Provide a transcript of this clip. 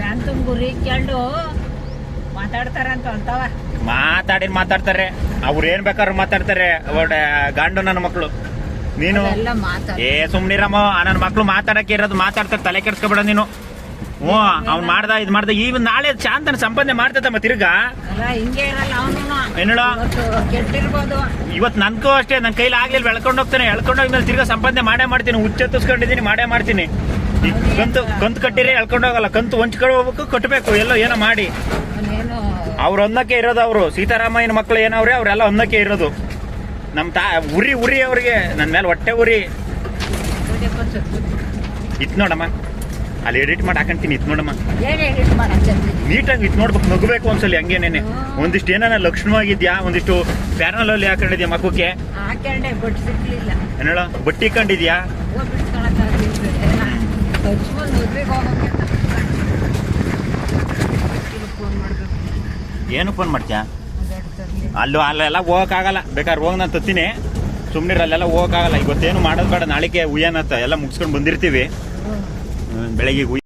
ಶಾಂತನ್ ಗುರಿ ಕೇಳು ಮಾತಾಡ್ತಾರಂತ ಅಂತವ. ಮಾತಾಡಿ ಮಾತಾಡ್ತಾರೆ. ಅವ್ರು ಏನ್ ಬೇಕಾದ್ರು ಮಾತಾಡ್ತಾರೆ. ಗಂಡು ನನ್ನ ಮಕ್ಕಳು ನೀನು? ಏ ಸುಮ್ನಿರಮ್ಮ. ನನ್ನ ಮಕ್ಳು ಮಾತಾಡಕ್ಕೆ ಇರೋದು ಮಾತಾಡ್ತಾರೆ ತಲೆ ಕೆಡ್ಸ್ಕೊಬೇಡ ನೀನು. ಹ್ಞೂ ಅವ್ನ್ ಮಾಡ್ದ ಇದ್ ಮಾಡ್ದ. ಈಗ ನಾಳೆ ಶಾಂತನ ಸಂಪಾದನೆ ಮಾಡ್ತದಮ್ಮ ತಿರ್ಗಾ. ಏನೇಳ ಇವತ್ತು ನನ್ಗೂ ಅಷ್ಟೇ. ನನ್ನ ಕೈಲಿ ಆಗ್ಲಿಲ್ಲ. ಎಳ್ಕೊಂಡು ಹೋಗ್ತಾನೆ. ಎಳ್ಕೊಂಡು ತಿರ್ಗಾ ಸಂಪಾದನೆ ಮಾಡೇ ಮಾಡ್ತೀನಿ. ಹುಚ್ಚೆತ್ತಿಸ್ಕೊಂಡಿದ್ದೀನಿ ಮಾಡೇ ಮಾಡ್ತೀನಿ. ಈ ಕಂತು ಕಂತು ಕಟ್ಟಿರಿ ಎಳ್ಕೊಂಡೋಗಲ್ಲ ಕಂತು ಹೊಂಚ್ಕೊಂಡು ಹೋಗ್ಬೇಕು ಕಟ್ಟಬೇಕು ಎಲ್ಲೋ ಏನೋ ಮಾಡಿ. ಅವ್ರು ಒಂದಕ್ಕೆ ಇರೋದು ಅವರು. ಸೀತಾರಾಮಯ್ಯನ ಮಕ್ಕಳು ಏನವ್ರೆ ಅವರೆಲ್ಲ ಒಂದಕ್ಕೆ ಇರೋದು. ನಮ್ಮ ತಾ ಉರಿ ಉರಿ ಅವ್ರಿಗೆ. ನನ್ನ ಮೇಲೆ ಹೊಟ್ಟೆ ಉರಿ. ಇತ್ ನೋಡಮ್ಮ. ಅಲ್ಲಿ ಎಡಿಟ್ ಮಾಡಿ ಹಾಕೊಂತೀನಿ. ಇತ್ ನೋಡಮ್ಮ. ನೀಟಾಗಿ ಇತ್ ನೋಡ್ಬೇಕು. ನಗಬೇಕು ಒಂದ್ಸಲಿ ಹಂಗೇನೇನೆ. ಒಂದಿಷ್ಟು ಏನಾನ ಲಕ್ಷಣವಾಗಿದ್ಯಾ? ಒಂದಿಷ್ಟು ಪ್ಯಾನಲ್ ಅಲ್ಲಿ ಹಾಕೊಂಡಿದ್ಯಾ ಮಕ್ಕಕ್ಕೆ ಸಿಗ್ಲಿಲ್ಲ. ಏನೇಳ ಬಟ್ಟಿ ಕಂಡಿದ್ಯಾ ಏನು ಫೋನ್ ಮಾಡ್ತೀಯಾ? ಅಲ್ಲೂ ಅಲ್ಲೆಲ್ಲ ಹೋಗೋಕ್ಕಾಗಲ್ಲ. ಬೇಕಾದ್ರೆ ಹೋಗಿ ನಾನು ತತ್ತೀನಿ ಸುಮ್ಮನೆ ಅಲ್ಲೆಲ್ಲ ಹೋಗೋಕ್ಕಾಗಲ್ಲ. ಇವತ್ತೇನು ಮಾಡೋದು ಬೇಡ. ನಾಳೆಗೆ ಉಯ್ಯನತ್ತ ಎಲ್ಲ ಮುಗಿಸ್ಕೊಂಡು ಬಂದಿರ್ತೀವಿ. ಬೆಳಗ್ಗೆ